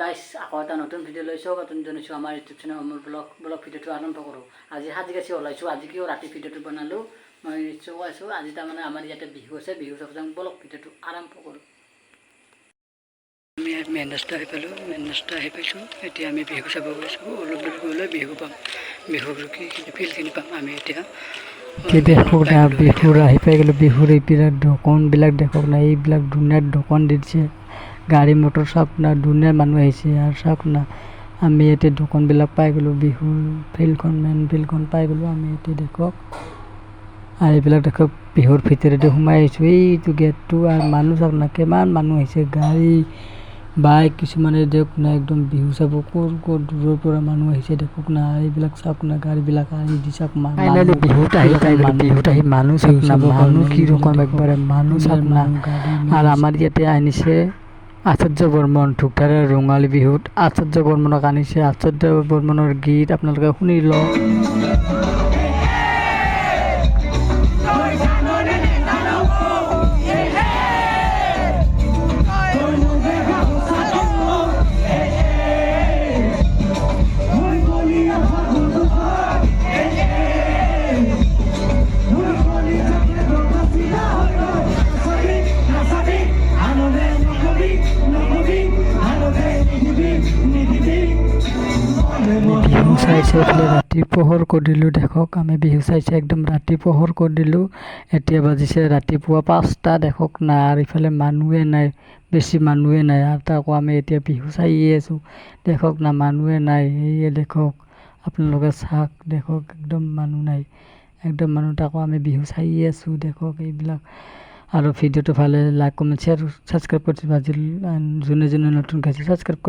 গাইছ আকৌ এটা নতুন ভিডিঅ' লৈছোঁ, নতুন জনাইছোঁ আমাৰ ইউটিউব চেনেল মোৰ ব্লগ ব্লগ ভিডিঅ'টো আৰম্ভ কৰোঁ। আজি সাজি কাচি ওলাইছোঁ, আজি কিয় ৰাতি ভিডিঅ'টো বনালোঁ, মই নিশ্চয় আছোঁ আজি তাৰমানে আমাৰ ইয়াতে বিহু আছে, বিহু চাব যাম ব্লগ ভিডিঅ'টো আৰম্ভ কৰোঁ। আমি মেইন ৰাস্তা আহি পালোঁ মেইন ৰাস্তা আহি পাইছোঁ। এতিয়া আমি বিহু চাব গৈছোঁ, অলপ দূৰ গ'লে বিহু পাম। বিহুৰ কি ফিল্ডখিনি পাম আমি এতিয়া। বিহুৰ আহি পাই গ'লোঁ, বিহুৰ এইবিলাক দোকানবিলাক দেখক না, এইবিলাক ধুনীয়া দোকান দিছে। গাড়ী মটৰ চাওক না ধুনীয়া মানুহ আহিছে আৰু চাওক না আমি এতিয়া দোকানবিলাক পাই গ'লোঁ বিহুৰ ফিল্ডখন মেইন ফিল্ডখন পাই গ'লোঁ আমি এতিয়া দেখক আৰু এইবিলাক দেখক বিহুৰ ভিতৰতে সোমাই আহিছোঁ এইটো গেটটো আৰু মানুহ চাওক না কিমান মানুহ আহিছে গাড়ী বাইক কিছুমানে দিয়ক না একদম বিহু চাব ক'ৰ ক'ৰ দূৰৰ পৰা মানুহ আহিছে দেখক না এইবিলাক চাওক না গাড়ীবিলাক আহি দি চাওক বিহুত আহি বিহুত আহি মানুহ চাওক না মানুহ কি ৰকম একবাৰে মানুহ চাওক না আৰু আমাৰ ইয়াতে আনিছে আচাৰ্য বৰ্মন ধূপধাৰা ৰঙালী বিহুত আচাৰ্য বৰ্মনক আনিছে। আচাৰ্য বৰ্মনৰ গীত আপোনালোকে শুনি লওক। বিহু চাই চাই ৰাতি পোহৰ কৰি দেখক, আমি বিহু চাই একদম ৰাতি পোহৰ কৰি এতিয়া বাজিছে ৰাতিপুৱা পাঁচটা, দেখক না আৰু ইফালে মানুহে নাই, বেছি মানুহে নাই। আৰু তাকো আমি এতিয়া বিহু চাইয়ে আছোঁ। দেখক, না, মানুহে নাই, সেয়ে দেখক, আপোনালোকে চাওক, দেখক, একদম মানুহ নাই। একদম মানুহ, তাকো আমি বিহু চাইয়ে আছোঁ, দেখক, এইবিলাক। আৰু ভিডিঅ'টো ভালে, লাইক, কমেণ্ট, শ্বেয়াৰ, ছাবস্ক্ৰাইব কৰি যোনে যোনে নতুন খাইছে ছাবস্ক্ৰাইব কৰি